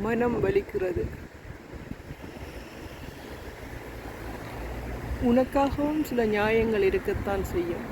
மனம் வலிக்கிறது. உனக்காகவும் சில நியாயங்கள் இருக்கத்தான் செய்யும்.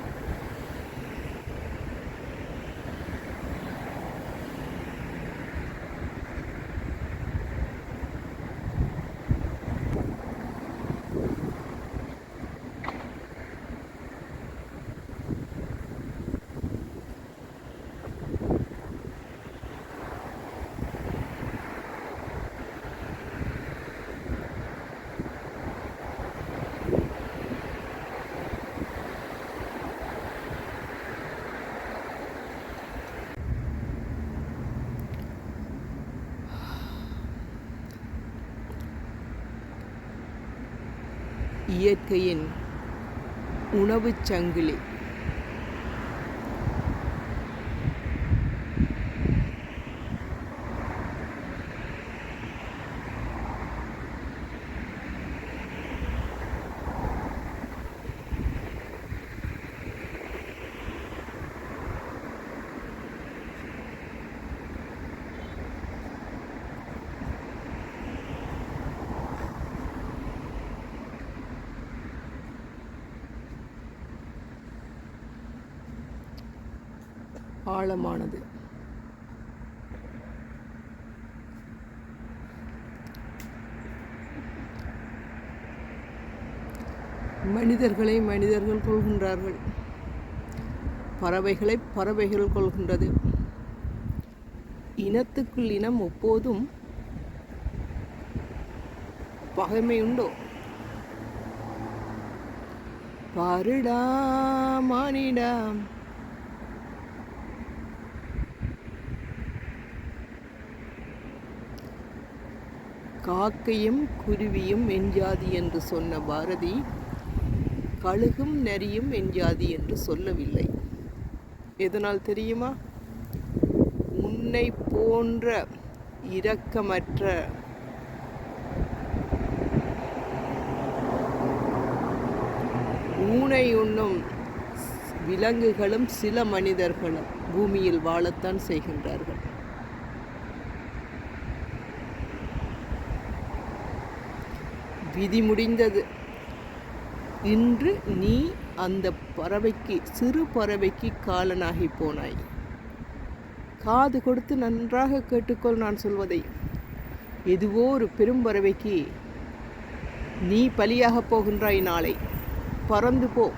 இயற்கையின் உணவுச் சங்கிலி. ஆழமானது மனிதர்களை மனிதர்கள் கொள்கின்றார்கள் பறவைகளை பறவைகள் கொள்கின்றது இனத்துக்குள் இனம் எப்போதும் பகைமை உண்டோ பாருடா மானிடா காக்கையும் குருவியும் எஞ்சாதி என்று சொன்ன பாரதி கழுகும் நரியும் எஞ்சாதி என்று சொல்லவில்லை. எதனால் தெரியுமா? உன்னை போன்ற இரக்கமற்ற ஊனை உண்ணும் விலங்குகளும் சில மனிதர்களும் பூமியில் வாழத்தான் செய்கின்றார்கள். விதி முடிந்தது. இன்று நீ அந்த பறவைக்கு சிறு பறவைக்கு காலனாகி போனாய். காது கொடுத்து நன்றாக கேட்டுக்கொள் நான் சொல்வதை. எதுவோ ஒரு பெரும் பறவைக்கு நீ பலியாக போகின்றாய் நாளை. பறந்து போ.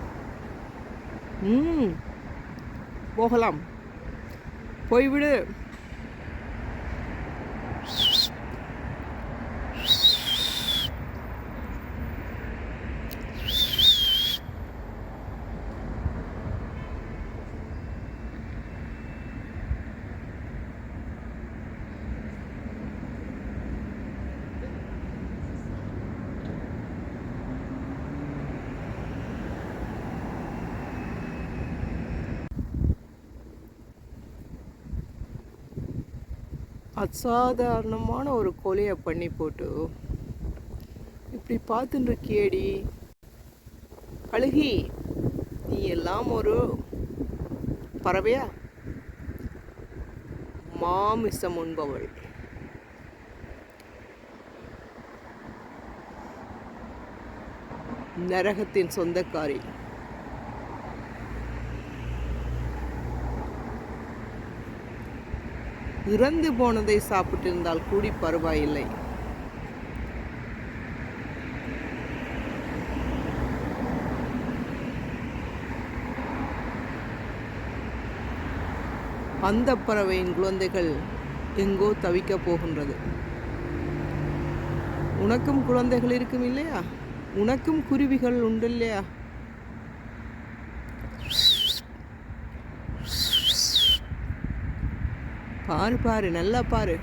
ம் போகலாம். போய்விடு. அசாதாரணமான ஒரு கொலையை பண்ணி போட்டு இப்படி பார்த்துட்டு கேடி கழுகி நீ எல்லாம் ஒரு பறவையா? மாமிசம் உண்பவள். நரகத்தின் சொந்தக்காரி. இறந்து போனதை சாப்பிட்டிருந்தால் கூடி பரவாயில்லை. அந்த பறவையின் குழந்தைகள் எங்கோ தவிக்க போகின்றது. உனக்கும் குழந்தைகள் இருக்கும் இல்லையா? உனக்கும் குருவிகள் உண்டு இல்லையா? பாரு பாரு நல்லா பாரு.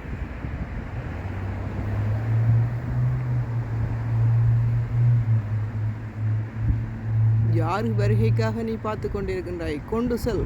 யார் வருகைக்காக நீ பார்த்து கொண்டிருக்கின்றாய்? கொண்டு செல்.